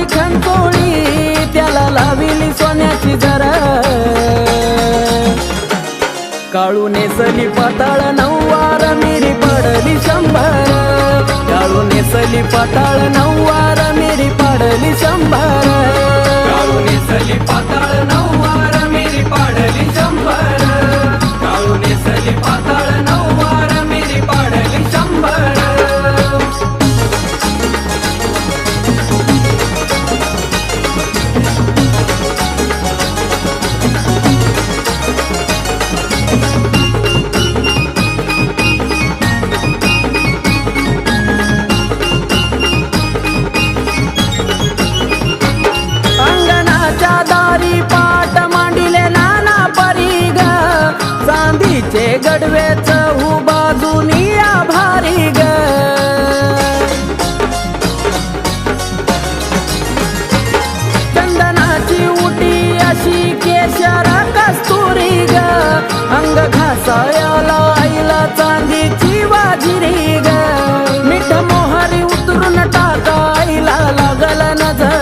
Chicken पोळी त्याला लाविली सोन्याची जर काळू नेसली पाताळ नऊवार मिरी पडली शंभर. काळू नेसली पाताळ नऊवार मिरी पडली शंभर. काळू नेसली पाताळ गडवेच हू बाजूनी आभारी ग. चंदनाची उटी अशी केशर कस्तुरी ग. अंग घासायला आईला चांदीची वाजिरी ग. मिठ मोहरी उतरून टाका आईला लागल नजर.